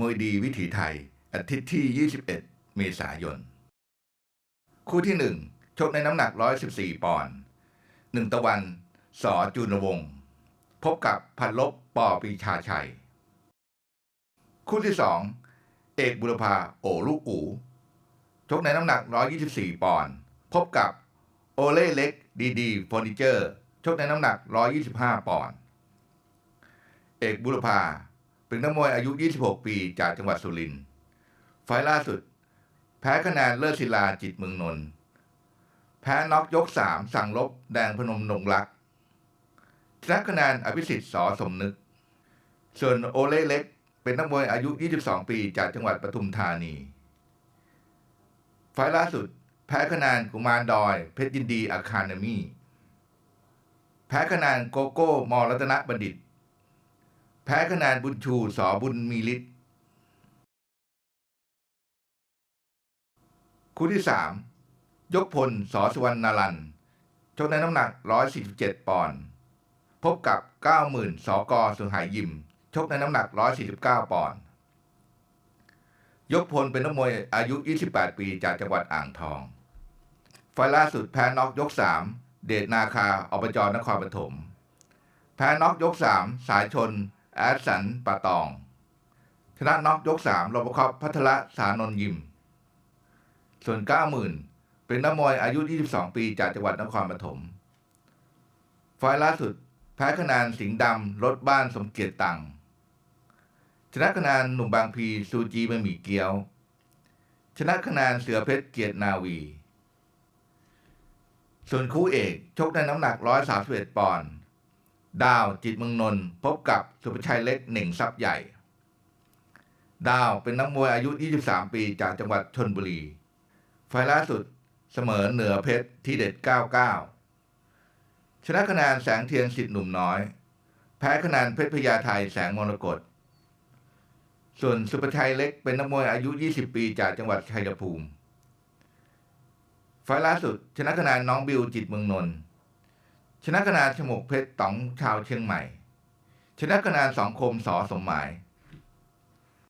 มวยดีวิถีไทย อาทิตย์ที่ 21 เมษายน คู่ที่ 1 ชกในน้ำหนัก 114 ปอนด์หนึ่งตะวัน สอจูนวงศ์พบกับพันลบปอปีชาชัย คู่ที่ 2 เอกบุรพาโอลูกอูชกในน้ำหนัก 124 ปอนด์พบกับโอเล่เล็กดีดีเฟอร์นิเจอร์ ชกในน้ำหนัก 125 ปอนด์เอกบุรพา เป็นนักมวยอายุ 26 ปีจากจังหวัดสุรินทร์ไฟล์ล่าสุด แพ้คะแนนเลิศศิลาจิตเมืองนนท์แพ้น็อกยก 3 สั่งลบแดงพนมนงรักชนะคะแนนอภิสิทธิ์สอสมนึก ส่วนโอเล่เล็ก เป็นนักมวยอายุ 22 ปีจากจังหวัดปทุมธานี ไฟล์ล่าสุด แพ้คะแนนกุมารดอย เพชรยินดีอาคาเดมี่แพ้คะแนนโกโก้มอรัตนบัณฑิต แพ้คะแนนบุญชูสอบุญมีฤทธิ์คู่ที่ 3 ยกพลสอสุวรรณรันชกในน้ำหนัก 147 ปอนด์พบกับ 90,000สกอสุหายยิม ชกในน้ำหนัก 149 ปอนด์ยกพลเป็นนักมวยอายุ 28 ปีจากจังหวัดอ่างทองไฟล์ล่าสุดแพ้น็อกยก 3 เดชนาคาอบจนครปฐมแพ้น็อกยก 3 สายชน แอดสันปะตอง ชนะน็อกยก3รบคอบพัทละสานนยิม ส่วน 90,000 เป็นนักมวยอายุ 22 ปีจากจังหวัดนครปฐมไฟล์ล่าสุด แพ้คะแนนสิงห์ดำรถบ้านสมเกียรติตังชนะคะแนนหนุ่มบางพีซูจีบะหมี่เกี๊ยว ชนะคะแนนเสือเพชรเกียรตินาวี ส่วนคู่เอก ชกในน้ำหนัก 131 ปอนด์ ดาวจิตเมืองนนท์พบกับสุภชัยเล็กหนึ่งซับใหญ่ ดาวเป็นนักมวยอายุ 23 ปีจากจังหวัดชนบุรี ไฟล์ล่าสุดเสมอเหนือเพชรที่เด็ด 99 ชนะคะแนนแสงเทียนสิทธิ์หนุ่มน้อย แพ้คะแนนเพชรพญาไทยแสงมรกตส่วนสุภชัยเล็กเป็นนักมวยอายุ 20 ปีจากจังหวัดชัยภูมิ ไฟล์ล่าสุดชนะคะแนนน้องบิวจิตเมืองนนท์ ชนะคะแนนฉมกเพชรต๋องชาวเชียงใหม่ ชนะคะแนนสองคมสอสมหมาย